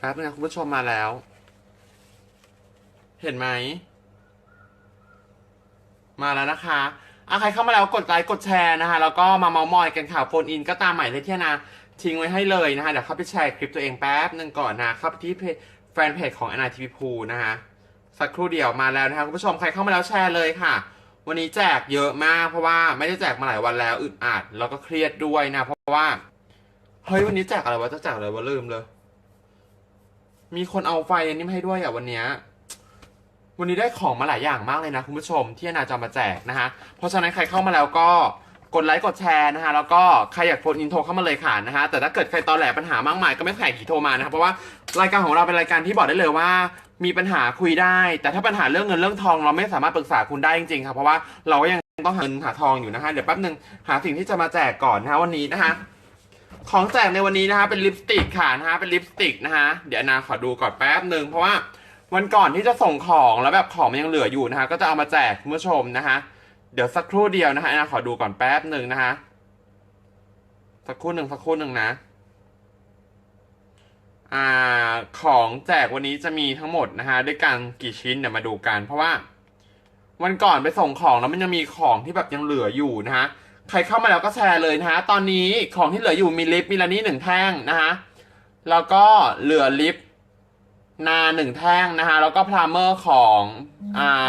แป๊บนึงนะคุณผู้ชมมาแล้ว เห็นไหม มาแล้วนะคะอะใครเข้ามาแล้วกดไลค์กดแชร์นะคะ แล้วก็มาเมามอยกันข่าวโฟนอินก็ตามใหม่เลยที่นาทิ้งไว้ให้เลยนะคะ เดี๋ยวเข้าไปแชร์คลิปตัวเองแป๊บนึงก่อนนะเข้าไปที่แฟนเพจของ n i t v พูนะคะสักครู่เดียวมาแล้วนะคะคุณผู้ชมใครเข้ามาแล้วแชร์เลยค่ะ วันนี้แจกเยอะมากเพราะว่าไม่ได้แจกมาหลายวันแล้วอึดอัดแล้วก็เครียดด้วยนะ เพราะว่าเฮ้ยวันนี้แจกอะไรวะจะแจกอะไรวะลืมเลย มีคนเอาไฟอันนี้มาให้ด้วยอะวันเนี้ยวันนี้ได้ของมาหลายอย่างมากเลยนะคุณผู้ชมที่อนาจะเอามาแจกนะฮะเพราะฉะนั้นใครเข้ามาแล้วก็กดไลค์กดแชร์นะฮะแล้วก็ใครอยากโฟนอินโทรเข้ามาเลยค่ะนะฮะแต่ถ้าเกิดใครตอแหลปัญหามากมายก็ไม่แข่ขี่โทรมานะครับเพราะว่ารายการของเราเป็นรายการที่บอกได้เลยว่า มีปัญหาคุยได้ แต่ถ้าปัญหาเรื่องเงินเรื่องทอง เราไม่สามารถปรึกษาคุณได้จริงๆครับเพราะว่าเราก็ยังต้องหาเงินหาทองอยู่นะฮะเดี๋ยวแป๊บนึงหาสิ่งที่จะมาแจกก่อนนะฮะวันนี้นะฮะ ของแจกในวันนี้นะฮะเป็นลิปสติกค่ะนะฮะเป็นลิปสติกนะฮะเดี๋ยวนาขอดูก่อนแป๊บหนึ่งเพราะว่าวันก่อนที่จะส่งของแล้วแบบของมันยังเหลืออยู่นะฮะก็จะเอามาแจกคุณผู้ชมนะฮะเดี๋ยวสักครู่เดียวนะฮะนาขอดูก่อนแป๊บหนึ่งนะฮะสักครู่หนึ่งสักครู่หนึ่งนะอ่าของแจกวันนี้จะมีทั้งหมดนะฮะด้วยกันกี่ชิ้นเดี๋ยวมาดูกัน เพราะว่า วันก่อนไปส่งของแล้วมันยังมีของที่แบบยังเหลืออยู่นะฮะ ใครเข้ามาแล้วก็แชร์เลยนะฮะ ตอนนี้ของที่เหลืออยู่มีลิปมิลานี่หนึ่งแท่งนะฮะ แล้วก็เหลือลิปนาหนึ่งแท่งนะฮะ แล้วก็พรามเมอร์ของอ่า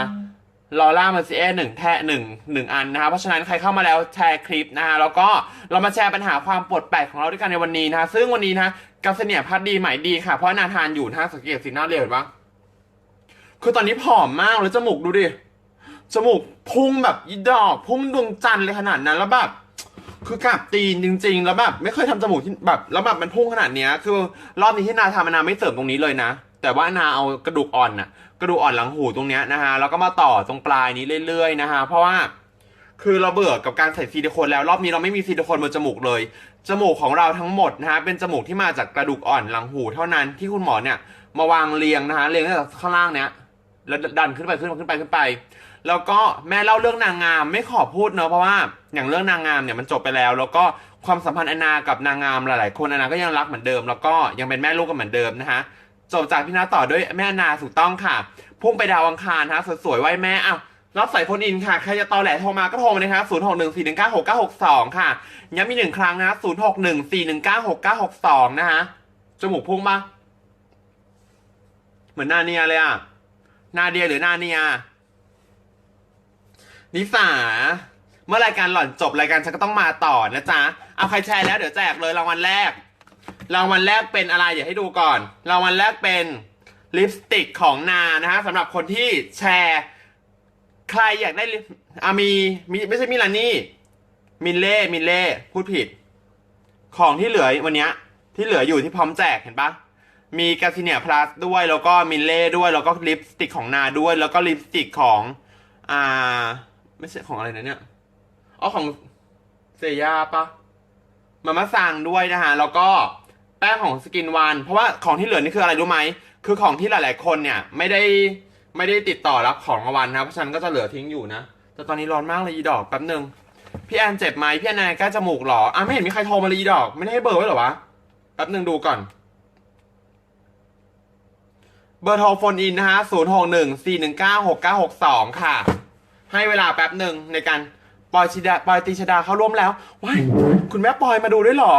ลอร่ามอร์ซิเอหนึ่งแท่หนึ่งหนึ่งอันนะฮะเพราะฉะนั้นใครเข้ามาแล้วแชร์คลิปนะฮะแล้วก็เรามาแชร์ปัญหาความปวดแปลกของเราด้วยกันในวันนี้นะฮะซึ่งวันนี้นะกัสเนียพัดดีใหม่ดีค่ะ เพราะนาทานอยู่นะฮะสังเกตสีหน้าเรียวเห็นปะคือตอนนี้ผอมมากแล้วจมูกดูดิ จมูกพุ่งแบบอีดอกพุ่งดวงจันทร์เลยขนาดนั้นแล้วแบบคือกลับตีนจริง ๆ แล้วแบบไม่เคยทำจมูกที่แบบแล้วแบบมันพุ่งขนาดเนี้ยคือรอบนี้ที่นาทำนาไม่เสริมตรงนี้เลยนะ แต่ว่านาเอากระดูกอ่อนน่ะ กระดูกอ่อนหลังหูตรงเนี้ยนะฮะแล้วก็มาต่อตรงปลายนี้เรื่อยๆนะฮะเพราะว่าคือเราเบื่อกับการใส่ซิลิโคนแล้วรอบนี้เราไม่มีซิลิโคนบนจมูกเลย จมูกของเราทั้งหมดนะฮะเป็นจมูกที่มาจากกระดูกอ่อนหลังหูเท่านั้นที่คุณหมอเนี่ย มาวางเรียงนะฮะเรียงตั้งแต่ข้างล่างเนี้ยแล้วดันขึ้นไปขึ้นไปขึ้นไปขึ้นไป แล้วก็แม่เล่าเรื่องนางงามไม่ขอพูดเนอะเพราะว่าอย่างเรื่องนางงามเนี่ยมันจบไปแล้ว แล้วก็ความสัมพันธ์อนากับนางงามหลาย ๆ คนอนาก็ยังรักเหมือนเดิม แล้วก็ยังเป็นแม่ลูกกันเหมือนเดิมนะฮะจบจากพี่นาต่อด้วยแม่นาถูกต้องค่ะ พุ่งไปดาวอังคารฮะสวยๆไว้แม่อ้าวรับสายโฟนอินค่ะ ใครจะตอแหลโทรมาก็โทรมาเลยครับศูนย์หกหนึ่งสี่หนึ่งเก้าหกเก้าหกสองค่ะ ย้ำมีกหนึ่งครั้งนะศูนย์หกหนึ่งสี่หนึ่งเก้าหกเก้าหกสองนะฮะจมูกพุ่งปะเหมือนนาเนียเลยอะนาเดียหรือนาเนีย นิสา เมื่อรายการหล่อนจบรายการฉันก็ต้องมาต่อนะจ๊ะ เอาใครแชร์แล้วเดี๋ยวแจกเลยรางวัลแรก รางวัลแรกเป็นอะไร เดี๋ยวให้ดูก่อน รางวัลแรกเป็นลิปสติกของนานะฮะสำหรับคนที่แชร์ ใครอยากได้ลิปอะมีมีไม่ใช่มิลานี่ มินเล่ มินเล่ พูดผิด ของที่เหลือวันนี้ที่เหลืออยู่ที่พร้อมแจกเห็นปะมีกาซิเนียพลัสด้วยแล้วก็มินเล่ด้วยแล้วก็ลิปสติกของนาด้วย แล้วก็ลิปสติกของอ่า ไม่ใช่ของอะไรนะเนี่ยอ๋อของเซย่าปะมามาสั่งด้วยนะฮะ แล้วก็แป้งของสกินวัน เพราะว่าของที่เหลือนี่คืออะไรรู้ไหม คือของที่หลาย ๆ คนเนี่ย ไม่ได้ไม่ได้ติดต่อรับของรางวัลนะ เพราะฉันก็จะเหลือทิ้งอยู่นะ แต่ตอนนี้ร้อนมากเลยอีดอกแป๊บหนึ่งพี่แอนเจ็บไหมพี่แอนนายแก้จมูกเหรออะไม่เห็นมีใครโทรมาเลยอีดอก ไม่ได้ให้เบอร์ไว้หรอวะ แป๊บหนึ่งดูก่อน เบอร์โทรโฟนอินนะฮะศูนย์หกหนึ่งสี่หนึ่งเก้าหกเก้าหกสองค่ะ ให้เวลาแป๊บหนึ่งในการปอยชิดาปอยตีชดาเข้าร่วมแล้วว้ายคุณแม่ปอยมาดูด้วยเหรอ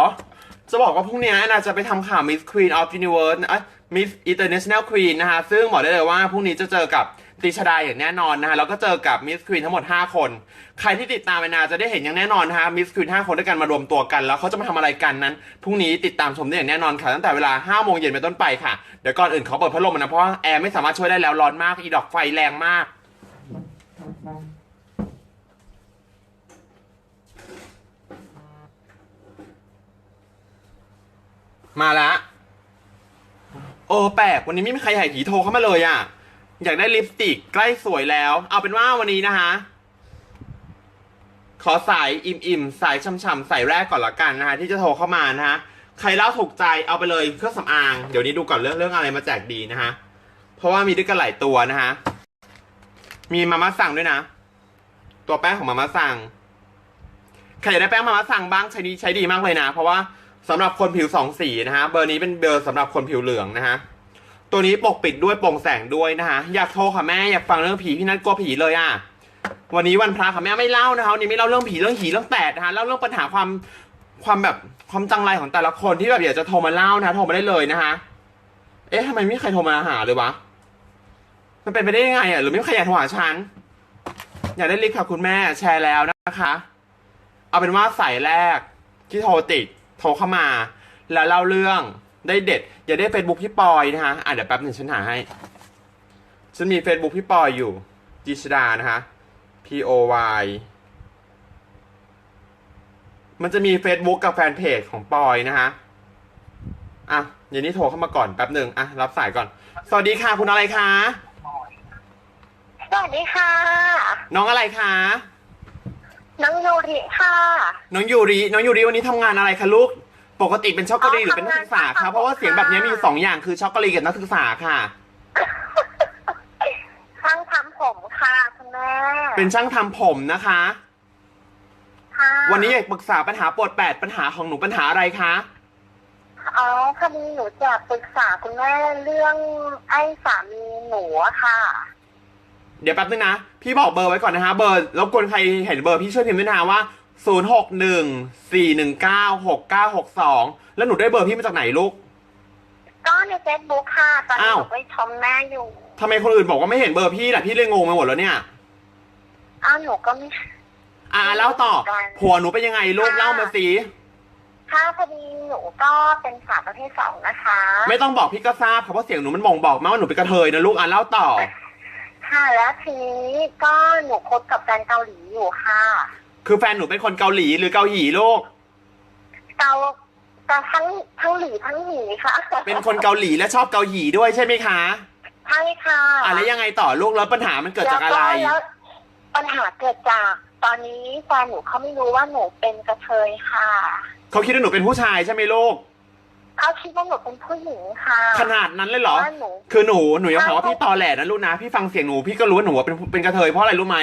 จะบอกว่าพรุ่งนี้นาจะไปทำข่าว Miss Queen of Universe นะ Miss International Queen นะฮะซึ่งบอกได้เลยว่าพรุ่งนี้จะเจอกับตีชดาอย่างแน่นอนนะฮะแล้วก็เจอกับ Miss Queen ทั้งหมด 5 คน ใครที่ติดตามไปนาจะได้เห็นอย่างแน่นอนนะฮะ Miss Queen 5คนด้วยกันมารวมตัวกัน แล้วเขาจะมาทำอะไรกันนั้นพรุ่งนี้ติดตามชมได้อย่างแน่นอนค่ะตั้งแต่เวลา5โมงเย็นเป็นต้นไปค่ะเดี๋ยวก่อนอื่นเขาเปิดพัดลมนะเพราะแอร์ไม่สามารถช่วยได้แล้วร้อนมากอีดอกไฟแรงมาก มาละโอ้แปลกวันนี้ไม่มีใครหายหีโทรเข้ามาเลยอะ อยากได้ลิปสติกใกล้สวยแล้ว เอาเป็นว่าวันนี้นะคะ ขอสายอิ่มอิ่มๆ สายช่ำๆ สายแรกก่อนละกันนะคะ ที่จะโทรเข้ามานะคะใครเล่าถูกใจเอาไปเลยเครื่องสำอาง เดี๋ยวนี้ดูก่อนเรื่องเรื่องอะไรมาแจกดีนะคะเพราะว่ามีด้วยกันหลายตัวนะคะ มีมาม่าสั่งด้วยนะ ตัวแป้งของมาม่าสั่ง ใครอยากได้แป้งมาม่าสั่งบ้างใช้ดีใช้ดีมากเลยนะ เพราะว่าสำหรับคนผิวสองสีนะฮะ เบอร์นี้เป็นเบอร์สำหรับคนผิวเหลืองนะฮะ ตัวนี้ปกปิดด้วยโปร่งแสงด้วยนะฮะ อยากโทรค่ะแม่ อยากฟังเรื่องผีพี่นัทกลัวผีเลยอะ วันนี้วันพระค่ะแม่ไม่เล่านะคะวันนี้ไม่เล่าเรื่องผีเรื่องผีเรื่องแตดนะคะเล่าเรื่องปัญหาความความแบบความจังไรของแต่ละคนที่แบบอยากจะโทรมาเล่านะะโทรมาได้เลยนะคะเอ๊ะทำไมไม่มีใครโทรมาหาเลยวะ มันเป็นไปได้ยังไงอะหรือไม่มีใครอยากโทรหาฉัน อยากได้ลิฟต์ค่ะคุณแม่แชร์แล้วนะคะ เอาเป็นว่าสายแรกที่โทรติดโทรเข้ามา แล้วเล่าเรื่องได้เด็ด อย่าได้เฟซบุ๊กพี่ปอยนะคะอะเดี๋ยวแป๊บหนึ่งฉันหาให้ ฉันมีเฟซบุ๊กพี่ปอยอยู่จิชดานะคะ P O Y มันจะมี Facebook กับแฟนเพจของปอยนะคะอะเดี๋ยวนี้โทรเข้ามาก่อนแป๊บหนึ่งอะรับสายก่อน สวัสดีค่ะคุณอะไรคะ สวัสดีค่ะ น้องอะไรคะ น้องยูริค่ะน้องยูริ น้องยูริวันนี้ทำงานอะไรคะลูก ปกติเป็นช็อกโกแลตหรือเป็นนักศึกษาทำงานคะ เพราะว่าเสียงแบบนี้มีอยู่สองอย่างคือช็อกโกแลตกับนักศึกษาค่ะ ช่างทำผมค่ะคุณแม่เป็นช่างทำผมนะคะ ค่ะวันนี้อยากปรึกษาปัญหาปวดแปดปัญหาของหนูปัญหาอะไรคะ อ๋อพอดีหนูจะปรึกษาคุณแม่เรื่องไอ้สามีหนูอะค่ะ เดี๋ยวแป๊บนึงนะ พี่บอกเบอร์ไว้ก่อนนะฮะ เบอร์รบกวนใครเห็นเบอร์พี่ช่วยพิมพ์ด้วยนะว่า 0 6 1 4 1 9 6 9 6 2 แล้วหนูได้เบอร์พี่มาจากไหนลูก ก็ในเฟซบุ๊กค่ะ ตอนนี้อ้าว หนูไปชมแม่อยู่ ทำไมคนอื่นบอกว่าไม่เห็นเบอร์พี่ล่ะพี่เลยงงไปหมดแล้วเนี่ย อ้าวหนูก็ไม่ อ่าเล่าต่อ ผัวหนูเป็นยังไงลูกเล่ามาสิค่ะพอดีหนูก็เป็นสาวประเภทสองนะคะ ไม่ต้องบอกพี่ก็ทราบค่ะเพราะเสียงหนูมันบ่งบอกมาว่าหนูเป็นกระเทยนะลูกอะเล่าต่อ ค่ะแล้วทีนี้ก็หนูคบกับแฟนเกาหลีอยู่ค่ะ คือแฟนหนูเป็นคนเกาหลีหรือเกาหลีลูก เกาเกาทั้งทั้งหลีทั้งหนีค่ะเป็นคนเกาหลีและชอบเกาหลีด้วยใช่ไหมคะใช่ค่ะอะแล้วยังไงต่อลูกแล้วปัญหามันเกิดจากอะไรแล้วแล้วปัญหาเกิดจาก ตอนนี้แฟนหนูเขาไม่รู้ว่าหนูเป็นกระเทยค่ะ เขาคิดว่าหนูเป็นผู้ชายใช่ไหมลูก เขาคิดว่าหนูเป็นผู้หญิงค่ะขนาดนั้นเลยเหรอ ว่าหนู คือหนูหนูยังบอกว่าพี่ตอแหลนะลูกนะพี่ฟังเสียงหนูพี่ก็รู้ว่าหนูเป็นเป็นกระเทยเพราะอะไรรู้ไหม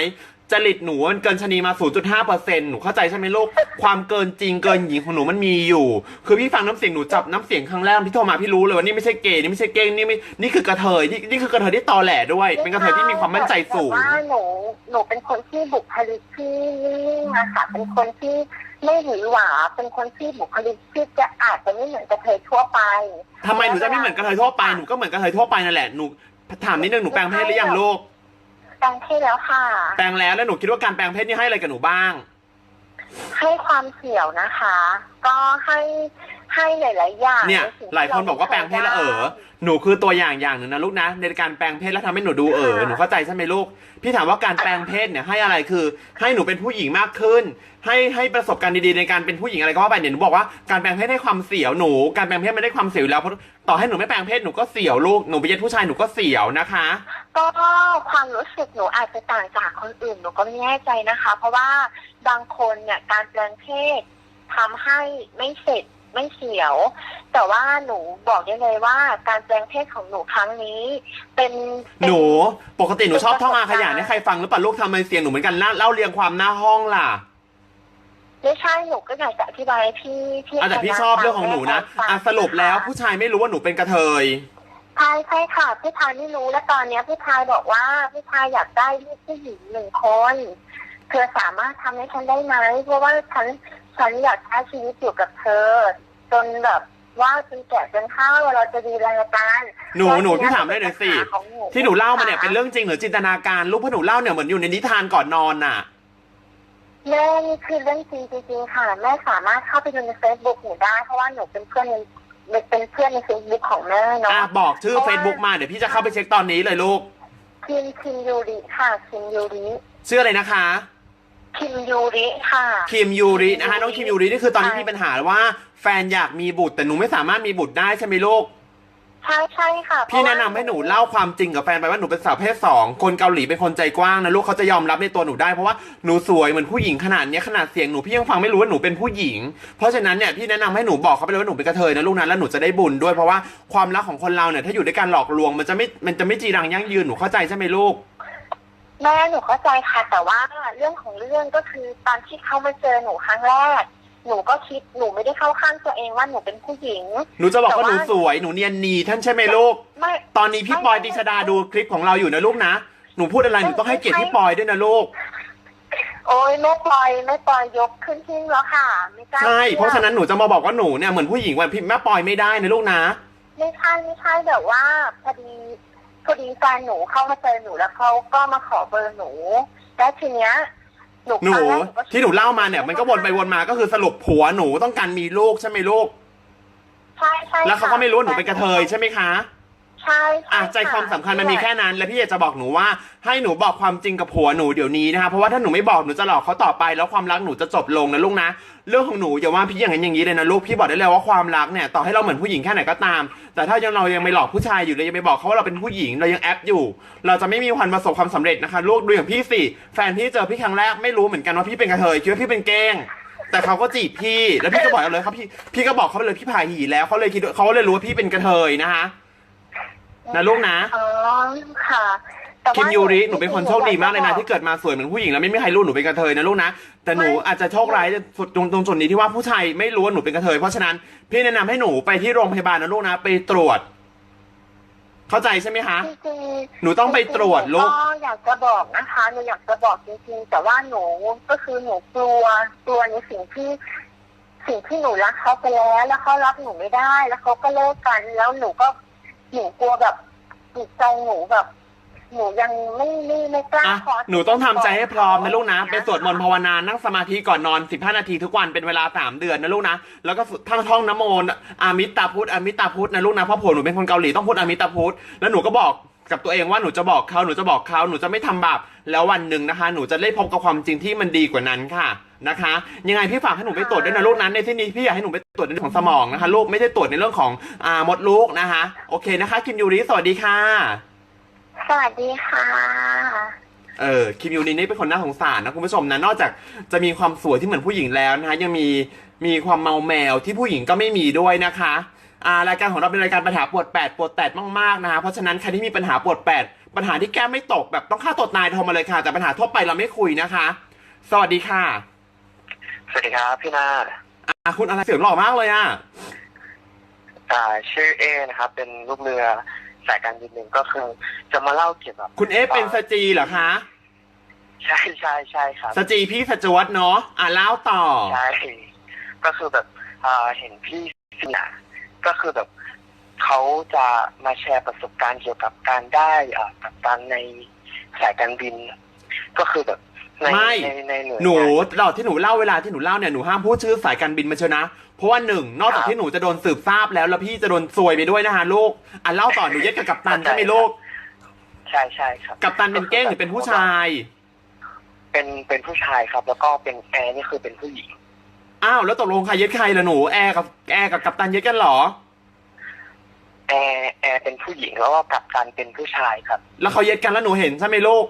จริตหนูมันเกินชะนีมา 0.5เปอร์เซ็นต์หนูเข้าใจใช่ไหมลูกความเกินจริงเกินหญิงของหนูมันมีอยู่ คือพี่ฟังน้ำเสียงหนูจับน้ำเสียงครั้งแรกพี่โทรมาพี่รู้เลยว่านี่ไม่ใช่เกย์นี่ไม่ใช่เก้งนี่ไม่นี่คือกระเทยนี่นี่คือกระเทยที่ตอแหลด้วย เป็นกระเทยที่มีความมั่นใจสูง แต่ว่าหนูหนูเป็นคนที่บุคลิกที่นิ่งนะคะเป็นคนที่ ไม่หวือหวาเป็นคนที่บุคลิกที่จะอาจจะไม่เหมือนกระเทยทั่วไปทำไมหนูจะไม่เหมือนกระเทยทั่วไปหนูก็เหมือนกระเทยทั่วไปนั่นแหละหนูถามนิดนึงหนูแปลงเพศหรือยังลูกแปลงเพศแล้วค่ะ แปลงแล้วแล้วหนูคิดว่าการแปลงเพศนี่ให้อะไรกับหนูบ้าง ให้ความเสี่ยวนะคะ ก็ให้ ให้หลายๆอย่างเนี่ยในสิ่งที่หลายคนบอกว่าแปลงเพศแล้วเออหนูคือตัวอย่างอย่างหนึ่งนะลูกนะ ในการแปลงเพศแล้วทำให้หนูดูเออหนูเข้าใจใช่ไหมลูก พี่ถามว่าการแปลงเพศเนี่ยให้อะไรคือ ให้หนูเป็นผู้หญิงมากขึ้น ให้ให้ประสบการณ์ดีๆในการเป็นผู้หญิงอะไรก็ว่าไปเนี่ยหนูบอกว่าการแปลงเพศให้ความเสียวหนู การแปลงเพศไม่ได้ความเสียวอยู่แล้วเพราะต่อให้หนูไม่แปลงเพศหนูก็เสียวลูกหนูไปเย็ดผู้ชายหนูก็เสียวนะคะ ก็ความรู้สึกหนูอาจจะต่างจากคนอื่นหนูก็ไม่แน่ใจนะคะ เพราะว่าบางคนเนี่ยการแปลงเพศทำให้ไม่เสร็จ ไม่เสียว แต่ว่าหนูบอกได้เลยว่าการแปลงเพศของหนูครั้งนี้ เป็นเป็หนูปกติหนูชอบท่องอาขยานให้ใครฟังหรือเปล่าลูกทำไมเสียงหนูเหมือนกันเล่าเล่าเรียงความหน้าห้องล่ะไม่ใช่หนูก็อยากจะอธิบายให้พี่พี่อะแต่พี่ชอบเรื่องของหนูนะฟังอะสรุปแล้วผู้ชายไม่รู้ว่าหนูเป็นกระเทยใช่ใช่ค่ะพี่ชายไม่รู้และตอนเนี้ยพี่ชายบอกว่าพี่ชายอยากได้ลูกผู้หญิงหนึ่งคนเธอสามารถทำให้ฉันได้ไหมเพราะว่าฉัน ฉันอยากใช้ชีวิตอยู่กับเธอ จนแบบว่าจนแก่จนเฒ่าเราจะดูแลกันหนูแล้วหนูทีพี่ถามได้หน่อยสิปัญของที่หนูเล่ามาเนี่ยเป็นเรื่องจริงหรือจินตนาการลูกเพราะหนูเล่าเนี่ยเหมือนอยู่ในนิทานก่อนนอนน่ะแม่นี่คือเรื่องจริงจริงๆค่ะแม่สามารถเข้าไปดูในเฟซบุ๊กหนูได้เพราะว่าหนูเป็นเพื่อนในเป็นเพื่อนในเฟซบุ๊กของแม่เนาะอะบอกชื่อ Facebook มาเดี๋ยวพี่จะเข้าไปเช็คตอนนี้เลยลูกคิมคิมยูริค่ะคิมยูริชื่ออะไรนะคะ คิมยูริค่ะ คิมยูรินะคะน้องคิมยูรินี่คือตอนนี้ใช่มีปัญหาว่าแฟนอยากมีบุตรแต่หนูไม่สามารถมีบุตรได้ใช่ไหมลูกใช่ใช่ค่ะพี่แนะนำให้หนูเล่าความจริงกับแฟนไปว่าหนูเป็นสาวเพศสองคนเกาหลีเป็นคนใจกว้างนะลูกเขาจะยอมรับในตัวหนูได้เพราะว่าหนูสวยเหมือนผู้หญิงขนาดเนี้ยขนาดเสียงหนูพี่ยังฟังไม่รู้ว่าหนูเป็นผู้หญิง เพราะฉะนั้นเนี่ยพี่แนะนำให้หนูบอกเขาไปเลยว่าหนูเป็นกระเทยนะลูกนะแล้วหนูจะได้บุญด้วยเพราะว่าความรักของคนเราเนี่ยถ้าอยู่ด้วยการหลอกลวงมันจะไม่มันจะไม่จีรังยั่งยืนหนูเข้าใจใช่ไหมลูก แม่หนูเข้าใจค่ะ แต่ว่าเรื่องของเรื่องก็คือตอนที่เขามาเจอหนูครั้งแรก หนูก็คิดหนูไม่ได้เข้าข้างตัวเองว่าหนูเป็นผู้หญิง หนูจะบอกว่าแต่หนูว่าสวยหนูเนียนนีท่านใช่ไหมลูก ไม่ตอนนี้พี่ปอยดิชดาดูคลิปของเราอยู่นะลูกนะ หนูพูดอะไรหนูต้องให้เกียรติพี่ปอยด้วยนะลูก โอ้ยแม่ปอยแม่ปอยยกขึ้นทิ้งแล้วค่ะ ไม่กล้าใช่ชื่อเพราะฉะนั้นหนูจะมาบอกว่าหนูเนี่ยเหมือนผู้หญิงวันพี่แม่ปอยไม่ได้นะลูกนะ ไม่ใช่ไม่ใช่แบบว่าพอดี พอดีแฟนหนูเข้ามาเจอหนูแล้วเขาก็มาขอเบอร์หนู แล้วทีเนี้ยหนูหนูตอแรกก็คิดที่หนูเล่ามาเนี่ย มันก็วนไปวนมาก็คือสรุปผัวหนูต้องการมีลูกใช่ไหมลูก ใช่ใช่แล้วเขาก็ไม่รู้ว่าหนูเป็นกระเทยใช่ไหมคะใช่ช่อะใจความสำคัญมันมีแค่นั้น แล้วพี่อยากจะบอกหนูว่าให้หนูบอกความจริงกับผัวหนูเดี๋ยวนี้นะคะเพราะว่าถ้าหนูไม่บอกหนูจะหลอกเขาต่อไป แล้วความรักหนูจะจบลงนะลูกนะ เรื่องของหนูอย่าว่าพี่อย่างนั้นอย่างนี้เลยนะลูกพี่บอกได้เลยว่าความรักเนี่ยต่อให้เราเหมือนผู้หญิงแค่ไหนก็ตาม แต่ถ้ายังเรายังไม่หลอกผู้ชายอยู่เลยยังไปบอกเขาว่าเราเป็นผู้หญิงเรายังแอปอยู่ เราจะไม่มีวันประสบความสำเร็จนะคะลูกดูอย่างพี่สิแฟนพี่เจอพี่ครั้งแรกไม่รู้เหมือนกันว่าพี่เป็นกระเทยคิดว่าพี่เป็นเก้ง แต่เขาก็จีบพี่ แล้วพี่ก็บอกเขาเลยเขาพี่พี่ก็บอกเขาไปเลยพี่ผ่าหีแล้วเขาเลยคิดเขาเลยรู้ว่าพี่เป็นกระเทยนะคะ นะลูกนะ อ๋อค่ะแต่ว่าคิมยูริหนูเป็นคนโชคดีมากเลยนะที่เกิดมาสวยเหมือนผู้หญิงแล้วไม่มีใครรู้หนูเป็นกระเทยนะลูกนะแต่หนูอาจจะโชคร้ายสุดตรงตรงจุดนี้ที่ว่าผู้ชายไม่รู้ว่าหนูเป็นกระเทยเพราะฉะนั้นพี่แนะนำให้หนูไปที่โรงพยาบาลนะลูกนะไปตรวจ เข้าใจใช่ไหมคะ จริงๆหนูต้องไปตรวจลูกก็อยากจะบอกนะคะหนูอยากจะบอกจริงๆ แต่ว่าหนูก็คือหนูกลัวกลัวในสิ่งที่ สิ่งที่หนูรักเขาไปแล้ว แล้วเขารักหนูไม่ได้ แล้วเขาก็เลิกกัน แล้วหนูก็ หนูกลัวแบบจิตใจหนูแบบ หนูยังไม่ไม่ไม่กล้าอะขอหนูต้องทำใจให้พร้อมนะลูกนะ ไปสวดมนต์ภาวนา นั่งสมาธิก่อนนอน 15 นาทีทุกวัน เป็นเวลา 3 เดือนนะลูกนะ แล้วก็ท่องท่องนะโมนะอามิตาพุทธอามิตาพุทธนะลูกนะ เพราะผัวหนูเป็นคนเกาหลีต้องพูดอามิตาพุทธ แล้วหนูก็บอกกับตัวเองว่าหนูจะบอกเขาหนูจะบอกเขาหนูจะไม่ทำบาป แล้ววันหนึ่งนะคะ หนูจะได้พบกับความจริงที่มันดีกว่านั้นค่ะ นะคะ ยังไงพี่ฝากให้หนูไปตรวจด้วยนะลูกนะในที่นี้พี่อยากให้หนูไปตรวจในเรื่องของสมองนะคะลูกไม่ได้ตรวจในเรื่องของอ่ามดลูกนะคะ โอเคนะคะ คิมยูริสวัสดีค่ะ สวัสดีค่ะ เออคิมยูรินี่เป็นคนน่าสงสารนะคุณผู้ชมนะนอกจากจะมีความสวยที่เหมือนผู้หญิงแล้วนะคะ ยังมีมีความเมาแมวที่ผู้หญิงก็ไม่มีด้วยนะคะอ่ารายการของเราเป็นรายการปัญหาปวดแปดปวดแตดมากๆนะคะเพราะฉะนั้นใครที่มีปัญหาปวดแปดปัญหาที่แก้ไม่ตกแบบต้องฆ่าตัวตายโทรมาเลยค่ะ แต่ปัญหาทั่วไปเราไม่คุยนะคะ สวัสดีค่ะ สวัสดีครับ พี่นาอะคุณอะไรเสียงหล่อมากเลยอะอ่าชื่อเอนะครับ เป็นลูกเรือสายการบินหนึ่งก็คือ จะมาเล่าเกี่ยวกับคุณเอฟเป็นสจีเหรอคะ ใช่ใช่ใช่ครับ สจีพี่สจวตเนาะอะเล่าต่อ ใช่ก็คือแบบอ่าเห็นพี่เนี่ยก็คือแบบเขาจะมาแชร์ประสบการณ์เกี่ยวกับการได้อ่ากับการในสายการบิน ก็คือแบบ ในไม่ในในหน่วยหนูงานตลอดที่หนูเล่าเวลาที่หนูเล่าเนี่ยหนูห้ามพูดชื่อสายการบินมาเชียวนะ เพราะว่าหนึ่งนอกจากครับที่หนูจะโดนสืบทราบแล้ว แล้วพี่จะโดนซวยไปด้วยนะคะลูกอะเล่าต่อหนูเย็ดกับกัปตันใช่ไหมลูกใช่ใช่ครับกัปตันเป็นเก้งหรือเป็นผู้ชาย เป็นเป็นผู้ชายครับ แล้วก็เป็นแอร์นี่คือเป็นผู้หญิงอ้าวแล้วตกลงใครเย็ดใครล่ะหนูแอร์กับแอร์กับกัปตันเย็ดกันเหรอแอร์แอร์เป็นผู้หญิงแล้วก็กัปตันเป็นผู้ชายครับ แล้วเขาเย็ดกันแล้วหนูเห็นใช่ไหมลูก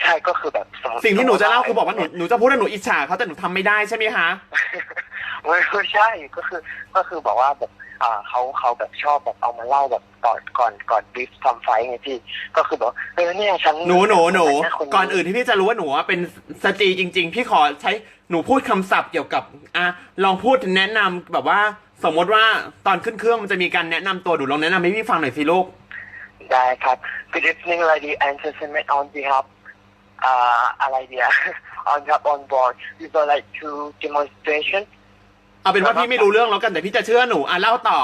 ใช่ก็คือแบบมมติสิ่งที่หนูจะเล่าคือบอกว่าหนูหนูจะพูดว่าหนูอิจฉาเขาแต่หนูทำไม่ได้ใช่ไหมคะไม่ไม่ใช่ก็คือก็คือบอกว่าแบบอ่าเขาเขาแบบชอบแบบเอามาเล่าแบบก่อนก่อนก่อนบีฟทำไฟท์ไงพี่ก็คือบอกเออเนี่ยฉันหนูหนูหนูฉัคก่อนอื่นที่พี่จะรู้ว่าหนูเป็นสตรีจริง ๆ พี่ขอใช้หนูพูดคำศัพท์เกี่ยวกับอะลองพูดแนะนำแบบว่าสมมติว่าตอนขึ้นเครื่องมันจะมีการแนะนำตัวหนูลองแนะนำให้พี่ฟังหน่อยสิลูก ได้ครับ Good evening lady and gentlemen on behalf อ่าอะไรเดีย on behalf on board we would like to demonstration เอาเป็นว่าพี่ไม่รู้เรื่องแล้วกันแต่พี่จะเชื่อหนูอะเล่าต่อ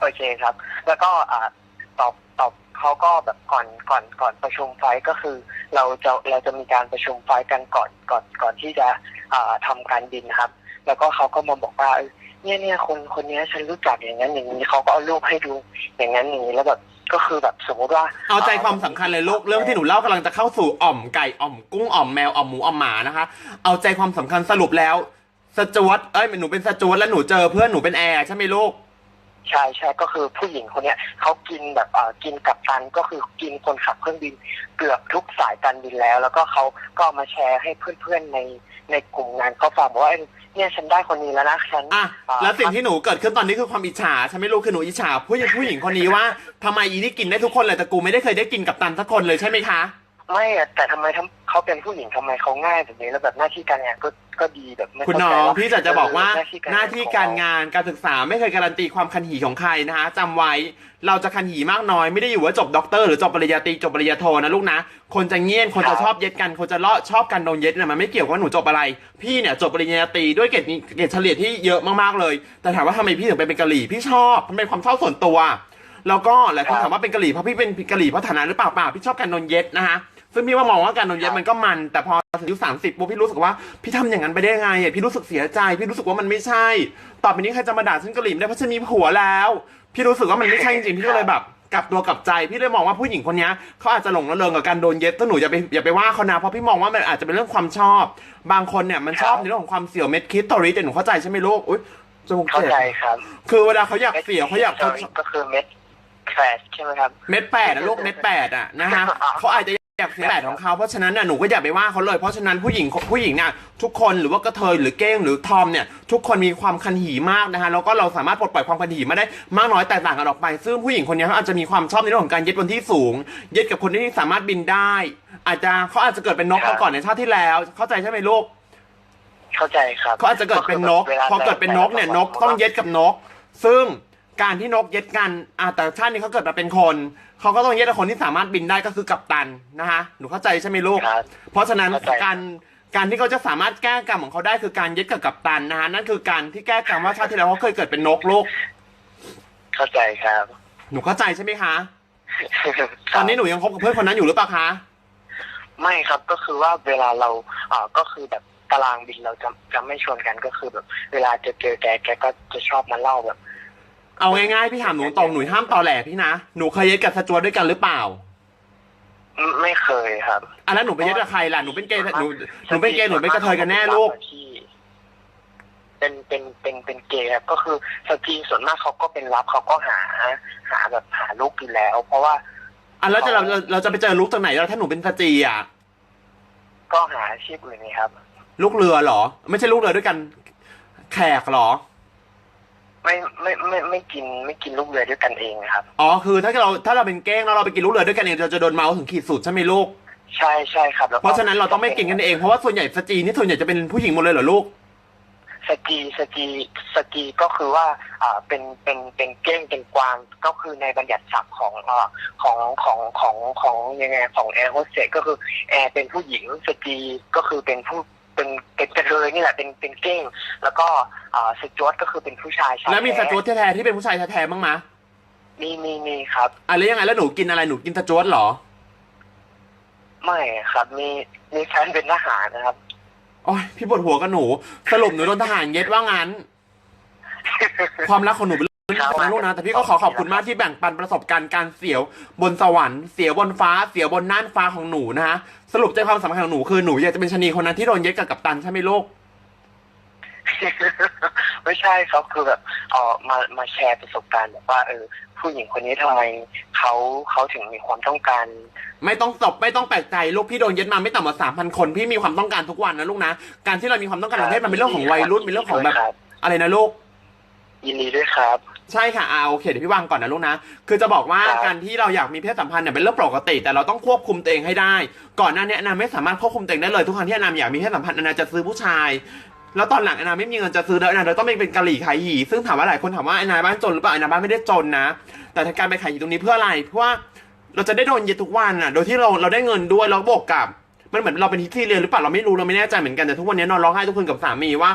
โอเคครับ แล้วก็อ่าตอบตอบเขาก็แบบก่อนก่อนก่อนประชุมไฟท์ก็คือ เราจะเราจะมีการประชุมไฟท์กันก่อนก่อนก่อนที่จะอ่าทำการบินนะครับ แล้วก็เขาก็มาบอกว่าเอ้ยเนี่ยเนี่ยคนคนเนี้ยฉันรู้จักอย่างนั้นอย่างนี้เขาก็เอารูปให้ดูอย่างนั้นอย่างนี้แล้วแบบ ก็คือแบบสมมติว่าเอาใจความสำคัญเลยลูกเรื่องที่หนูเล่ากำลังจะเข้าสู่อ่อมไก่อ่อมกุ้งอ่อมแมวอ่อมหมูอ่อมหมานะคะ เอาใจความสำคัญสรุปแล้วสจวตเอ้ยหนูเป็นสจวตแล้วหนูเจอเพื่อนหนูเป็นแอร์ใช่ไหมลูกใช่ใช่ก็คือผู้หญิงคนเนี้ยเขากินแบบเอ่อกินกับตันก็คือกินคนขับเครื่องบิน เกือบทุกสายการบินแล้ว แล้วก็เขาก็เอามาแชร์ให้เพื่อนๆใน ในกลุ่มงานเขาฟังบอกว่าเอ้ยเนี่ยฉันได้คนนี้แล้วนะฉันอะอ่าแล้วสิ่งที่หนูเกิดขึ้นตอนนี้คือความอิจฉาใช่ไหมลูกคือหนูอิจฉาผู้หญิงผู้หญิงคนนี้ว่าทำไมอีนี่กินได้ทุกคนเลยแต่กูไม่ได้เคยได้กินกับตันสักคนเลยใช่ไหมคะ ไม่อะแต่ทำไมทำ เขาเป็นผู้หญิงทำไมเขาง่ายแบบนี้แล้วแบบหน้าที่การงานก็ก็ดีแบบไม่คุณเข้าน้ใจองว่าพี่จะจะบอกว่าเหน้าที่การงานการศึกษาไม่เคยการันตีความคันหีของใครนะคะจำไว้เราจะคันหีมากน้อยไม่ได้อยู่ว่าจบด็อกเตอร์หรือจบปริญญาตรีจบปริญญาโทนะลูกนะ คนจะเงียนคนจะชอบเย็ดกันคนจะเลาะชอบกันโดนเย็ดเนี่ยมันไม่เกี่ยวกับว่าหนูจบอะไร พี่เนี่ยจบปริญญาตรีด้วยเกรดเกรดเฉลี่ยที่เยอะมากๆเลย แต่ถามว่าทำไมพี่ถึงไปเป็นกะหรี่พี่ชอบมันเป็นความชอบส่วนตัว แล้วก็หลายคนถามว่าเป็นกะหรี่เพราะพี่เป็นกะหรี่เพราะฐานะหรือเปล่าเปล่าพี่ชอบการโดนเย็ดนะคะ ซึ่งพี่ว่ามองว่าการโดนเย็ดมันก็มัน แต่พอถึงอายุสามสิบปุ๊บพี่รู้สึกว่าพี่ทำอย่างนั้นไปได้ไงอะพี่รู้สึกเสียใจ พี่รู้สึกว่ามันไม่ใช่ ต่อไปนี้ใครจะมาด่าฉันกะหรี่ไม่ได้เพราะฉันมีผัวแล้ว พี่รู้สึกว่ามันไม่ใช่จริงๆพี่ก็เลยแบบกลับตัวกลับใจพี่เลยมองว่าผู้หญิงคนเนี้ยเขาอาจจะหลงระเริงกับการโดนเย็ดแต่หนูอย่าไปอย่าไปว่าเขานะเพราะพี่มองว่ามันอาจจะเป็นเรื่องความชอบ บางคนเนี่ยมันชอบในเรื่องของความเสี่ยวเม็ดคิดตอริแต่หนูเข้าใจใช่ไหมลูกอุ้ยจมูกเข้าเจ็บใจครับคือเวลาเขาอยากเสี่ยวเขาอยากเขาก็คือเม็ดแฟชใช่ไหมครับ เม็ดแปดอะลูกเม็ดแปดอะนะฮะเขาอาจจะ อยากเสียแปดของเขาเพราะฉะนั้นน่ะหนูก็อย่าไปว่าเขาเลยเพราะฉะนั้นผู้หญิงผู้หญิงเนี่ยทุกคนหรือว่ากระเทยหรือเก้งหรือทอมเนี่ยทุกคนมีความคันหีมากนะฮะแล้วก็เราสามารถปลดปล่อยความคันหีมาได้มากน้อยแตกต่างกันออกไป ซึ่งผู้หญิงคนนี้เขาอาจจะมีความชอบในเรื่องของการเย็ดบนที่สูงเย็ดกับคนที่สามารถบินได้ อาจจะเขาอาจจะเกิดเป็นนกครับมาก่อนในชาติที่แล้ว เข้าใจใช่ไหมลูกเข้าใจครับเขาอาจจะเกิดเป็นนกวลาพอเกิดเป็นนกเนี่ยนกต้องเย็ดกับนก ซึ่ง การที่นกเย็ดกันอ่าแต่ชาตินี้เขาเกิดมาเป็นคน เขาก็ต้องเย็ดกับคนที่สามารถบินได้ก็คือกัปตันนะคะหนูเข้าใจใช่ไหมลูก ครับเพราะฉะนั้นเข้าใจ การการที่เขาจะสามารถแก้กรรมของเขาได้คือการเย็ดกับกัปตันนะฮะนั่นคือการที่แก้กรรมว่าชาติที่แล้วเขาเคยเกิดเป็นนกลูก เข้าใจครับ หนูเข้าใจใช่ไหมคะ ตอนนี้หนูยังคบกับเพื่อนคนนั้นอยู่หรือเปล่าคะ ไม่ครับก็คือว่าเวลาเราอ่าก็คือแบบตารางบินเราจะจะไม่ชวนกันก็คือแบบ เวลาจะเจอแกแกก็จะชอบมาเล่าแบบ เอาง่ายๆพี่ถามหนูตรงหนูห้ามตอแหลพี่นะหนูเคยเย็ดกับสจวตด้วยกันหรือเปล่าไม่ไม่เคยครับอันนั้นหนูไปเย็ดกับใครล่ะหนูเป็นเกย์หนูหนูเป็นเกย์หนูเป็นกระเทยกันแน่ลูกที่เป็นเป็นเป็นเป็นเกย์ครับก็คือสตรีส่วนมากเขาก็เป็นรับเขาก็หา หาแบบหาลูกอยู่แล้ว เพราะว่าอะแล้วจะเราเราเราจะไปเจอลูกจากไหนแล้วถ้าหนูเป็นสตรีอะก็หาอาชีพอื่นนี่ครับ ลูกเรือเหรอ ไม่ใช่ลูกเรือด้วยกัน แขกเหรอ ไม่ไม่ไม่ไม่กินไม่กินลูกเรือด้วยกันเองนะครับ อ๋อคือถ้าเราถ้าเราเป็นเก้งแล้วเราไปกินลูกเรือด้วยกันเองเราจะโดนเมาส์ถึงขีดสุดใช่ไหมลูก ใช่ใช่ครับแล้วก็เพราะฉะนั้นเราต้องไม่กินกันเองเพราะว่าส่วนใหญ่สตรีนี่ส่วนใหญ่จะเป็นผู้หญิงหมดเลยเหรอลูกสกีสกีสกีก็คือว่าอ่าเป็นเป็นเป็นเก้งเป็นกวางก็คือในบัญญัติศัพท์ของอ่าของของของของยังไงของแอร์โฮสเตสก็คือแอร์เป็นผู้หญิงสกีก็คือเป็นผู้ เป็นเป็นกระเทยนี่แหละเป็นเป็นเก้ง แล้วก็อ่าสจวตก็คือเป็นผู้ชายชายแล้วมีสท้จวตแท้ๆที่เป็นผู้ชายแท้ๆบ้างมะมีมีมีครับอะแล้วยังไงแล้วหนูกินอะไรหนูกินสจวตเหรอ ไม่ครับมีมีแฟนเป็นทหารนะครับโอ้ยพี่ปวดหัวกับหนู สรุปหนูโดนทหารเย็ดว่างั้น ความรักของหนูเป็น เรื่องครับของลูกนะแต่พี่ก็ขอขอบคุณมากที่แบ่งปันประสบการณ์การเสียวบนสวรรค์เสียวบนฟ้าเสียวบนน่านฟ้าของหนูนะฮะสรุปใจความสำคัญของหนูคือหนูอยากจะเป็นชะนีคนนั้นที่โดนเย็ดกับกัปตันใช่ไหมลูกไม่ใช่ครับคือแบบเออมามาแชร์ประสบการณ์แบบว่าเออ ผู้หญิงคนนี้ทำไมเขาเขาถึงมีความต้องการ ไม่ต้องตบไม่ต้องแปลกใจลูกพี่โดนเย็ดมาไม่ต่ำกว่าสามพันคนพี่มีความต้องการทุกวันนะลูกนะการที่เรามีความต้องการทางเพศมันเป็นเรื่องของวัยรุ่นเป็นเรื่องของแบบครับอะไรนะลูกยินดีด้วยครับ ใช่ค่ะอ่าโอเคเดี๋ยวพี่วางก่อนนะลูกนะ คือจะบอกว่าครับการที่เราอยากมีเพศสัมพันธ์เนี่ยเป็นเรื่องปกติ แต่เราต้องควบคุมตัวเองให้ได้ ก่อนหน้านี้อนาไม่สามารถควบคุมตัวเองได้เลยทุกครั้งที่อนาอยากมีเพศสัมพันธ์อนาจะซื้อผู้ชาย แล้วตอนหลังอนาไม่มีเงินจะซื้อแล้วอนาเราต้องไปเป็นกะหรี่ขายหยีซึ่งถามว่าหลายคนถามว่าอนาบ้านจนหรือเปล่าอนาบ้านไม่ได้จนนะ แต่การไปขายหยีตรงนี้เพื่ออะไร เพราะว่าเราจะได้โดนเย็ดทุกวันอะ โดยที่เราเราได้เงินด้วยแล้วบวกกับ มันเหมือนเราเป็นฮิตที่เรียนหรือเปล่าเราไม่รู้เราไม่แน่ใจเหมือนกันแต่ทุกวันนี้นอนร้องไห้ทุกคนกับสามีว่า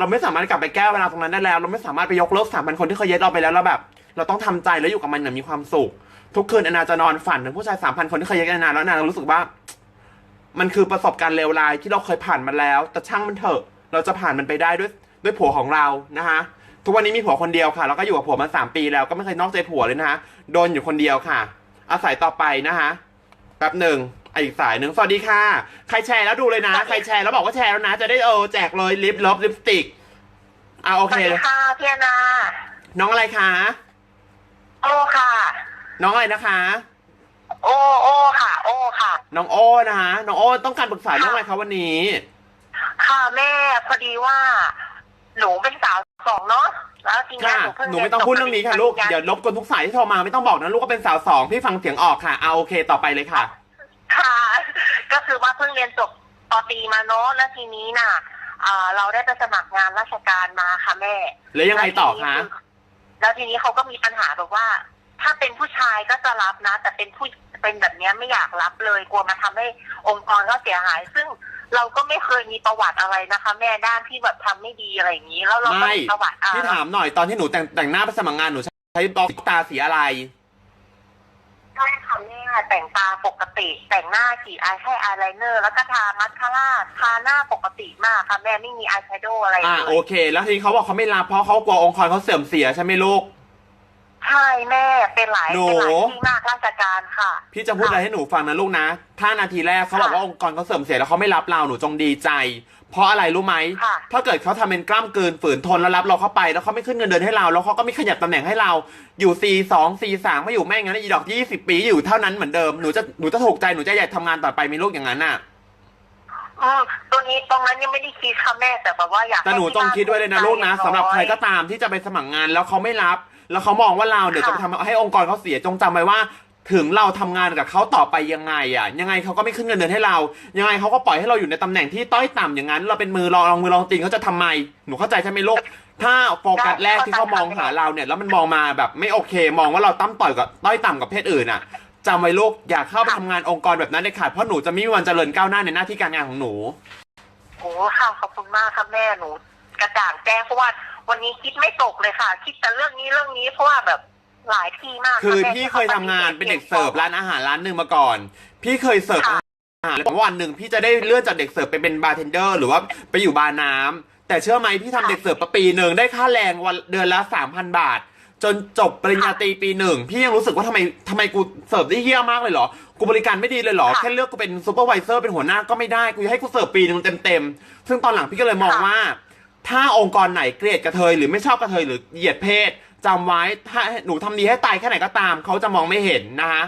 เราไม่สามารถกลับไปแก้เวลาตรงนั้นได้แล้ว เราไม่สามารถไปยกเลิกสามพันคนที่เคยเย็ดเราไปแล้วแล้วแบบ เราต้องทำใจแล้วอยู่กับมันอย่างมีความสุข ทุกคืนอนาจะนอนฝันถึงผู้ชายสามพันคนที่เคยเย็ดอนาแล้วอนารู้สึกว่า มันคือประสบการณ์เลวร้ายที่เราเคยผ่านมาแล้ว แต่ช่างมันเถอะ เราจะผ่านมันไปได้ด้วยด้วยผัวของเรานะคะทุกวันนี้มีผัวคนเดียวค่ะ แล้วก็อยู่กับผัวมาสามปีแล้วก็ไม่เคยนอกใจผัวเลยนะคะโดนอยู่คนเดียวค่ะ อาศัยต่อไปนะคะแป๊บหนึ่ง อะอีกสายหนึ่งสวัสดีค่ะ ใครแชร์แล้วดูเลยนะ ใครแชร์แล้วบอกว่าแชร์แล้วนะ จะได้เออแจกเลยลิปลบลิปสติกอะโอสเควัสดีค่ะพี่แอนนาน้องอะไรคะ โอค่ะ น้องอะไรนะคะ โอโอค่ะ โอค่ะ น้องโอ้นะคะน้องโอ้ต้องการปรึกษาเรื่องอะไรคะวันนี้ ค่ะแม่พอดีว่า หนูเป็นสาวสองเนาะแล้วทีเนี้ยค่ะ หนูเพิ่งหนูไม่ต้องพูดเรื่องนี้ค่ะลูก เดี๋ยวลบกวนทุกสายที่โทรมาไม่ต้องบอกนะลูกก็เป็นสาวสองพี่ฟังเสียงออกค่ะเอาโอเคต่อไปเลยค่ะ ค่ะ ก็คือว่าเพิ่งเรียนจบปตรีมาเนาะแล้วทีนี้น่ะอ่าเราได้ไปสมัครงานราชการมาค่ะแม่แล้วยังไงต่อคะ แล้วทีนี้เขาก็มีปัญหาแบบว่า ถ้าเป็นผู้ชายก็จะรับนะ แต่เป็นผู้เป็นแบบเนี้ยไม่อยากรับเลยกลัวมาทำให้องค์กรเขาเสียหาย ซึ่งเราก็ไม่เคยมีประวัติอะไรนะคะ แม่ด้านที่แบบทำไม่ดีอะไรอย่างนี้ แล้วเราก็ไม่ มีประวัติอ่า พี่ถามหน่อยตอนที่หนูแต่งแต่งหน้าไปสมัครงานหนูใช้บล็อกตาสีอะไร ใช่ค่ะแม่ แต่งตาปกติ แต่งหน้าสีอายแค่อายไลเนอร์ แล้วก็ทามัสคาร่าทาหน้าปกติมากค่ะแม่ไม่มีอายแชโดว์อะไรอ่าเลโอยเค แล้วทีนี้เขาบอกเขาไม่รับเพราะเขากลัวองค์กรเขาเสื่อมเสียใช่ไหมลูก ใช่แม่เป็นหลายหนู เป็นหลายที่มากราชการค่ะ พี่จะพูดอะไรให้หนูฟังนะลูกนะ ถ้านาทีแรกเขาบอกว่าองค์กรเขาเสื่อมเสียแล้วเขาไม่รับเราหนูจงดีใจ เพราะอะไรรู้ไหม ค่ะถ้าเกิดเขาทำเป็นกล้ามเกินฝืนทนแล้วรับเราเข้าไปแล้วเขาไม่ขึ้นเงินเดือนให้เรา แล้วเขาก็ไม่ขยับตำแหน่งให้เราอยู่ซีสองซีสามไม่อยู่แม่งงั้นอีดอกยี่สิบปีอยู่เท่านั้นเหมือนเดิมหนูจะหนูจะถูกใจหนูจะอยากทำงานต่อไปมีลูกอย่างนั้นน่ะ อืมตัวนี้ตรงนั้นยังไม่ได้คิดค่ะแม่แต่แบบว่าอยากแต่หนูต้องคิดด้วยเลยนะลูกนะสำหรับใครก็ตามที่จะไปสมัครงานแล้วเขาไม่รับ แล้วเขามองว่าเราเดี๋ยวจะไปทำให้องค์กรเขาเสียจงจำไว้ว่า ถึงเราทำงานกับเขาต่อไปยังไงอะ ยังไงเขาก็ไม่ขึ้นเงินเดือนให้เรา ยังไงเขาก็ปล่อยให้เราอยู่ในตำแหน่งที่ต้อยต่ำอย่างนั้น เราเป็นมือรองรองมือรองตีนเขาจะทำไม หนูเข้าใจใช่ไหมลูกถ้าโฟกัสแรกที่เขามองหาเราเนี่ย แล้วมันมองมาแบบไม่โอเค มองว่าเราตั้มต่อยกับต้อยต่ำกับเพศอื่นอะจำไว้ลูกอย่าเข้าไปทำงานองค์กรแบบนั้นเลยค่ะเพราะหนูจะไม่มีวันเจริญก้าวหน้าในหน้าที่การงานของหนูโอ้ค่ะขอบคุณมากค่ะแม่หนู กระจ่างแจ้งเพราะว่าวันนี้คิดไม่ตกเลยค่ะ คิดแต่เรื่องนี้เรื่องนี้เพราะว่าแบบ หลายที่มากะคือแม่พี่เคยทำงานเป็นเด็กเสิร์ฟร้านอาหารร้านหนึ่งมาก่อน พี่เคยเสิร์ฟอาหารแล้ววันหนึ่งพี่จะได้เลื่อนจากเด็กเสิร์ฟไปเป็นบาร์เทนเดอร์ หรือว่าไปอยู่บาร์น้ำแต่เชื่อไหมพี่ทำเด็กเสิร์ฟมาปีหนึ่งได้ค่าแรงวันเดือนละสามพันบาท จนจบปริญญาตรีปีหนึ่งพี่ยังรู้สึกว่าทำไมทำไมกูเสิร์ฟได้เฮี้ยมากเลยเหรอกูบริการไม่ดีเลยเหรอแค่เลือกกูเป็นซูเปอร์วิเซอร์เป็นหัวหน้าก็ไม่ได้กูจะให้กูเสิร์ฟปีหนึ่งเต็มๆซึ่งตอนหลังพี่ก็เลยมองว่า ถ้าองค์กรไหนเกลียดกระเทยหรือไม่ชอบกระเทยหรือเหยียดเพศ จำไว้ถ้าหนูทำดีให้ตายแค่ไหนก็ตาม เขาจะมองไม่เห็นนะคะ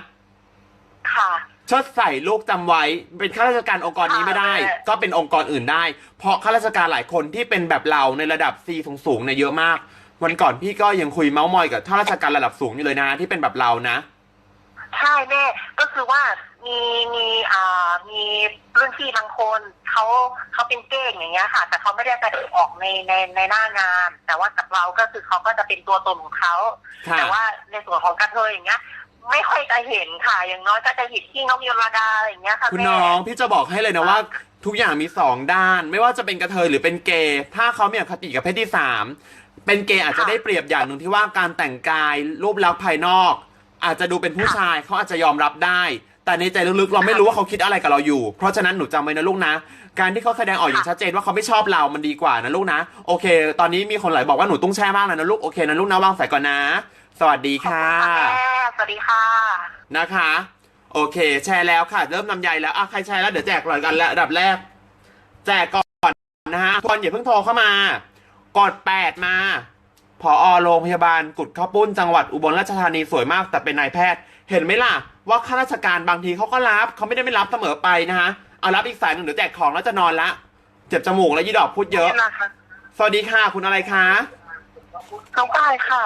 ค่ะ เชิดใส่ลูกจำไว้ เป็นข้าราชการองค์กรนี้ไม่ได้ค่ะก็เป็นองค์กรอื่นได้ เพราะข้าราชการหลายคนที่เป็นแบบเราในระดับ C สูงๆเนี่ยเยอะมาก วันก่อนพี่ก็ยังคุยเมาส์มอยกับข้าราชการระดับสูงอยู่เลยนะที่เป็นแบบเรานะ ใช่แม่ก็คือว่า มีมีอ่ามีรุ่นพี่บางคนเขาเขาเป็นเก้งอย่างเงี้ยค่ะ แต่เขาไม่ได้แสดงออกในในในหน้างาน แต่ว่ากับเราก็คือเขาก็จะเป็นตัวตนของเขาค่ะ แต่ว่าในส่วนของกระเทยอย่างเงี้ย ไม่ค่อยจะเห็นค่ะ อย่างน้อยก็จะเห็นที่น้องยลดาอะไรอย่างเงี้ยค่ะคุณแม่ น้องพี่จะบอกให้เลยนะว่า ทุกอย่างมีสองด้าน ไม่ว่าจะเป็นกระเทยหรือเป็นเกย์ถ้าเขามีอคติกับเพศที่สามเป็นเกย์อาจจะได้เปรียบอย่างหนึ่งที่ว่าการแต่งกายรูปลักษณ์ภายนอก อาจจะดูเป็นผู้ชายเขาอาจจะยอมรับได้ แต่ในใจลึกๆเราไม่รู้ว่าเขาคิดอะไรกับเราอยู่ เพราะฉะนั้นหนูจำไว้นะลูกนะ การที่เขาแสดงออกอย่างชัดเจนว่าเขาไม่ชอบเรา มันดีกว่านะลูกนะ โอเค ตอนนี้มีคนหลายบอกว่าหนูตุ้งแช่มากเลยนะลูก โอเคนะลูกนะวางสายก่อนนะ สวัสดีค่ะแม่สวัสดีค่ะ นะคะ โอเค แชร์แล้วค่ะ เริ่มนำใยแล้วอะใครแชร์แล้วเดี๋ยวแจกหน่อยกันแล้วอันดับแรก แจกก่อนนะฮะทุกคนอย่าเพิ่งโทรเข้ามากดแปดมาพอโรงพยาบาลกุดข้าวปุ้นจังหวัดอุบลราชธานีสวยมากแต่เป็นนายแพทย์ เห็นไหมล่ะ ว่าข้าราชการบางทีเขาก็รับเขาไม่ได้ไม่รับเสมอไปนะฮะเอารับอีกสายหนึ่งเดี๋ยวแจกของแล้วจะนอนละ เจ็บจมูกแล้วยี่ดอกพูดเยอะนี่นะคะสวัสดีค่ะ คุณอะไรคะ น้องป้ายค่ะ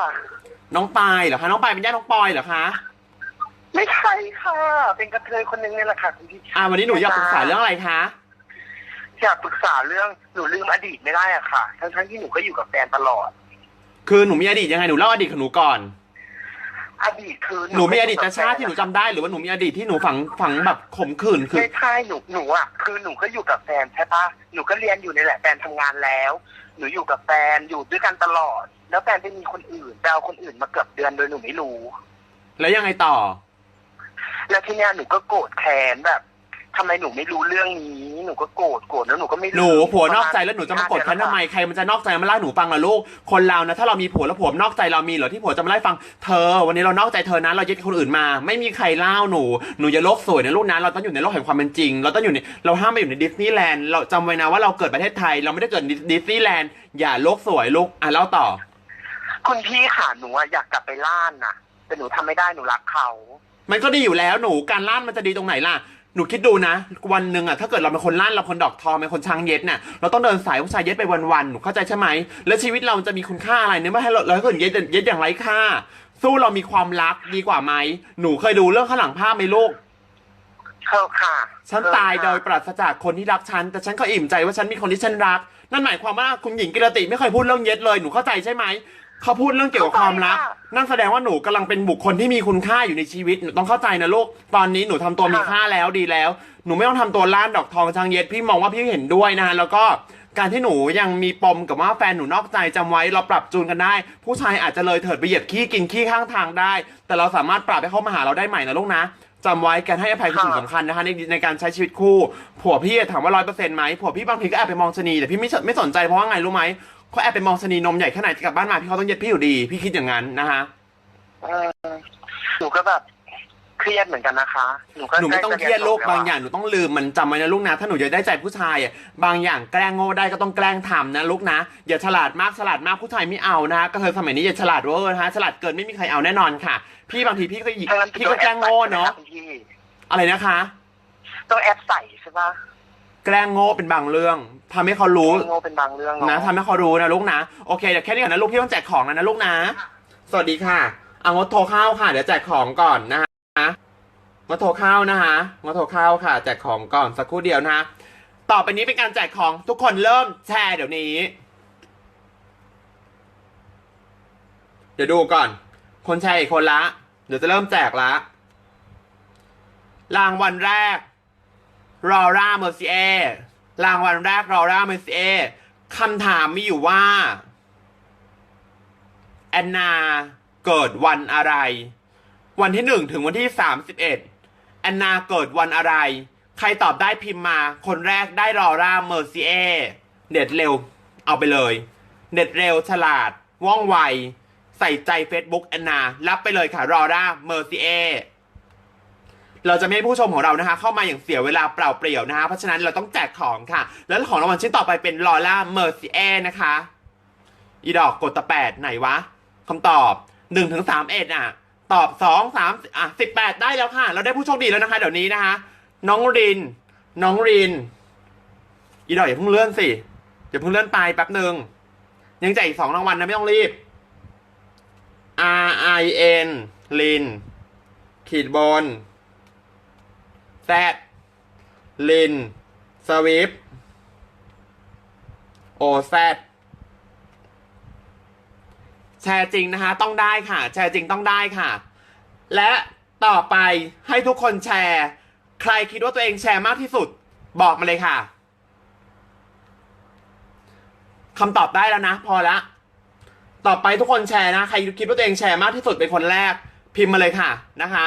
น้องปายเหรอคะน้องปายเป็นญาติน้องปอยเหรอคะไม่ใช่ค่ะ เป็นกระเทยคนหนึงนี่แหละค่ะคุณพี่อ่าวันนี้หนูอยากปรึกษาเรื่องอะไรคะอยากปรึกษาเรื่องหนูลืมอดีตไม่ได้อะค่ะ ทั้งๆที่หนูก็อยู่กับแฟนตลอด คือหนูมีอดีตยังไงหนูเล่าอดีตของหนูก่อน อดีตคือหนูมีอดีตชาติที่หนูจำได้ หรือว่าหนูมีอดีตที่หนูฝังฝังแบบขมขื่นคือ ไม่ใช่หนูหนูอะคือหนูก็อยู่กับแฟนใช่ปะหนูก็เรียนอยู่ในแหละแฟนทำงานแล้ว หนูอยู่กับแฟนอยู่ด้วยกันตลอด แล้วแฟนไปมีคนอื่นไปเอาคนอื่นมาเกือบเดือนโดยหนูไม่รู้ แล้วยังไงต่อ แล้วทีเนี้ยหนูก็โกรธแค้นแบบ ทำไมหนูไม่รู้เรื่องนี้ หนูก็โกรธโกรธแล้วหนูก็ไม่หนูรู้ผัวนอกใจแล้วหนูจะมากดฉันทำไมใครมันจะนอกใจมาเล่าให้หนูฟังล่ะลูกคนเรานะถ้าเรามีผัวแล้วผัวนอกใจเรามีเหรอที่ผัวจะมาไล่าให้ฟังเธอ วันนี้เรานอกใจเธอนะเรายึดคนอื่นมา ไม่มีใครเล่าหนูหนูอย่าโลกสวยนะลูกนะเราต้องอยู่ในโลกแห่งความเป็นจริง เราต้องอยู่ในเราห้ามไปอยู่ในดิสนีย์แลนด์เราจำไว้นะว่าเราเกิดประเทศไทย เราไม่ได้เกิดดิสนีย์แลนด์อย่าโลกสวยลูกอะเล่าต่อ คุณพี่ค่ะหนูอะอยากกลับไปล่านน่ะแต่หนูทำไม่ได้หนูรักเขา มันก็ดีอยู่แล้วหนูการล่านมันจะดีตรงไหนล่ะ หนูคิดดูนะ วันหนึ่งอะถ้าเกิดเราเป็นคนล่านเราคนดอกทองเป็นคนช้างเย็ดเนี่ยเราต้องเดินสายผู้ชายเย็ดไปวันๆหนูเข้าใจใช่ไหมแล้วชีวิตเราจะมีคุณค่าอะไรเนี่ยไม่ให้เราเราเกิดเย็ดเย็ดอย่างไร้ค่า สู้เรามีความรักดีกว่าไหมหนูเคยดูเรื่องข้างหลังภาพไหมลูกเธอค่ะฉันตายโดยปราศจากคนที่รักฉันแต่ฉันก็อิ่มใจว่าฉันมีคนที่ฉันรัก นั่นหมายความว่าคุณหญิงกิรติไม่เคยพูดเรื่องเย็ดเลยหนูเข้าใจใช่ไหม เขาพูดเรื่องเกี่ยวกับความรัก นั่นแสดงว่าหนูกำลังเป็นบุคคลที่มีคุณค่าอยู่ในชีวิตหนูต้องเข้าใจนะลูก ตอนนี้หนูทำตัวมีค่าแล้วดีแล้ว หนูไม่ต้องทำตัวล้านดอกทองช้างเย็ดพี่มองว่าพี่เห็นด้วยนะฮะแล้วก็การที่หนูยังมีปมกับว่าแฟนหนูนอกใจจำไว้เราปรับจูนกันได้ ผู้ชายอาจจะเลยเถิดไปเหยียบขี้กินขี้ข้างทางได้ แต่เราสามารถปรับให้เขามาหาเราได้ใหม่นะลูกนะจำไว้การให้อภัยคือสิ่งสำคัญนะคะในในการใช้ชีวิตคู่ ผัวพี่ถามว่าร้อยเปอร์เซ็นต์ไหมผัวพี่บางทีก็แอบไปมองชะนีแต่พี่ไม่ไม่สนใจเพราะว่าไงรู้ไหม เขาแอบไปมองชะนีนมใหญ่แค่ไหนกลับบ้านมาพี่เขาต้องเย็ดพี่อยู่ดี พี่คิดอย่างนั้นนะคะเออหนูก็แบบเครียดเหมือนกันนะคะ หนูก็หนูไม่ต้องเครียดลูกใล้จะบางเรีนจอย่างหนูต้องลืมมันจำไว้นะลูกนะถ้าหนูจะได้ใจผู้ชายอะบางอย่างแกล้งโง่ได้ก็ต้องแกล้งทำนะลูกนะ อย่าฉลาดมากฉลาดมากผู้ชายไม่เอานะก็เธอสมัยนี้อย่าฉลาดเวอร์นะฮะฉลาดเกินไม่มีใครเอาแน่นอนค่ะ พี่บางทีพี่ก็หยิถ้างั้นพี่ก็แกล้งโง่เนาะต้องแอปใส่ใช่ไหมคพี่อะไรนะคะ ต้องแอปใส่ใช่ปะ แกล้งโง่เป็นบางเรื่องทำให้เขารู้โง่เป็นบางเรื่องนะเนาะทำให้เขารู้นะลูกนะโอเคเดี๋ยวแค่นี้ก่อนนะลูกพี่ต้องแจกของแล้วนะลูกนะ สวัสดีค่ะเอางดโทรเข้าค่ะ เดี๋ยวแจกของก่อนนะฮะงดโทรเข้านะฮะงดโทรเข้าค่ะ แจกของก่อนสักครู่เดียวนะฮะต่อไปนี้เป็นการแจกของทุกคนเริ่มแชร์เดี๋ยวนี้ เดี๋ยวดูก่อน คนแชร์อีกคนละ เดี๋ยวจะเริ่มแจกละ รางวัลแรก รอร่าเมอร์ซีเอรางวัลแรกรอร่าเมอร์ซีเอคำถามมีอยู่ว่า แอนนาเกิดวันอะไร วันที่หนึ่งถึงวันที่สามสิบเอ็ดแอนนาเกิดวันอะไร ใครตอบได้พิมพ์มา คนแรกได้รอร่าเมอร์ซีเอเด็ดเร็ว เอาไปเลยเด็ดเร็วฉลาด ว่องไว ใส่ใจ Facebook แอนนา รับไปเลยค่ะรอร่าเมอร์ซีเอ เราจะไม่ให้ผู้ชมของเรานะคะ เข้ามาอย่างเสียเวลาเปล่าเปลี่ยวนะคะ เพราะฉะนั้นเราต้องแจกของค่ะ แล้วของรางวัลชิ้นต่อไปเป็นลอร่าเมอร์ซีเอนะคะ อีดอกกดตะแปดไหนวะคำตอบหนึ่งถึงสามเอ็ดอะ ตอบสองสามอะสิบแปดได้แล้วค่ะ เราได้ผู้โชคดีแล้วนะคะ เดี๋ยวนี้นะคะ น้องริน น้องริน อีดอกอย่าเพิ่งเลื่อนสิอย่าเพิ่งเลื่อนไปแป๊บหนึ่งยังแจกอีกสองรางวัลนะไม่ต้องรีบ R I N ลิน ขีดบน แซดลินสวิฟโอแซดแชร์จริงนะคะ ต้องได้ค่ะ แชร์จริงต้องได้ค่ะ และต่อไปให้ทุกคนแชร์ ใครคิดว่าตัวเองแชร์มากที่สุด บอกมาเลยค่ะคำตอบได้แล้วนะ พอละ ต่อไปทุกคนแชร์นะ ใครคิดว่าตัวเองแชร์มากที่สุดเป็นคนแรก พิมพ์มาเลยค่ะนะคะ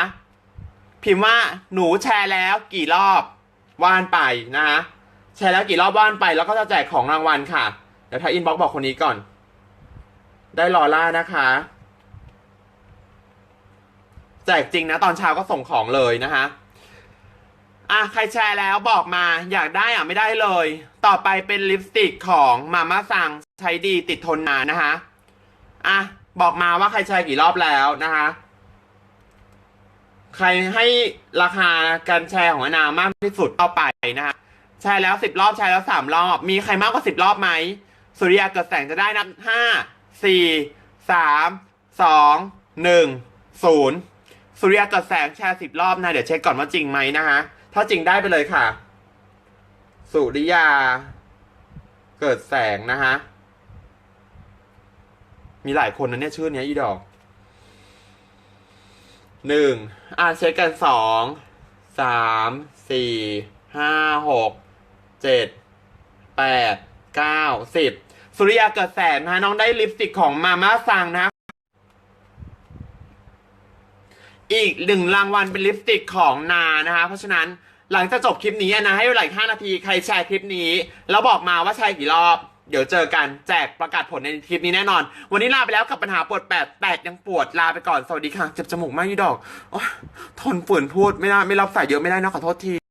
พิมพ์ว่าหนูแชร์แล้วกี่รอบว่านไปนะคะแชร์แล้วกี่รอบว่านไปแล้วก็จะแจกของรางวัลค่ะเดี๋ยวถ้าอินบ็อกบอกคนนี้ก่อน ได้ลอล่านะคะ แจกจริงนะ ตอนเช้าก็ส่งของเลยนะคะอะใครแชร์แล้วบอกมาอยากได้อะไม่ได้เลย ต่อไปเป็นลิปสติกของมาม่าซังใช้ดีติดทนนานนะคะอะบอกมาว่าใครแชร์กี่รอบแล้วนะคะ ใครให้ราคาการแชร์ของอนามากที่สุดเข้าไปนะฮะแชร์แล้วสิบรอบแชร์แล้วสามรอบ มีใครมากกว่าสิบรอบไหม สุริยาเกิดแสงจะได้นับห้าสี่สามสองหนึ่งศูนย์สุริยาเกิดแสงแชร์สิบรอบนะเดี๋ยวเช็คก่อนว่าจริงไหมนะฮะถ้าจริงได้ไปเลยค่ะ สุริยา เกิดแสงนะฮะมีหลายคนนะเนี่ยชื่อเนี้ยอีดอก หนึ่งอ่าเช็คกันสองสามสี่ห้าหกเจ็ดแปดเก้าสิบสุริยาเกิดแสนนะน้องได้ลิปสติกของมาม่าซังนะ อีกหนึ่งรางวัลเป็นลิปสติกของนานะคะ เพราะฉะนั้นหลังจากจบคลิปนี้นะ ให้เวลาอีกห้านาทีใครแชร์คลิปนี้ แล้วบอกมาว่าแชร์กี่รอบ เดี๋ยวเจอกันแจกประกาศผลในคลิปนี้แน่นอน วันนี้ลาไปแล้วกับปัญหาปวดแปดแปดยังปวดลาไปก่อนสวัสดีค่ะ เจ็บจมูกมากยี่ดอกอทนฝืนพูดไม่ได้ไม่รับสายเยอะไม่ได้นะขอโทษที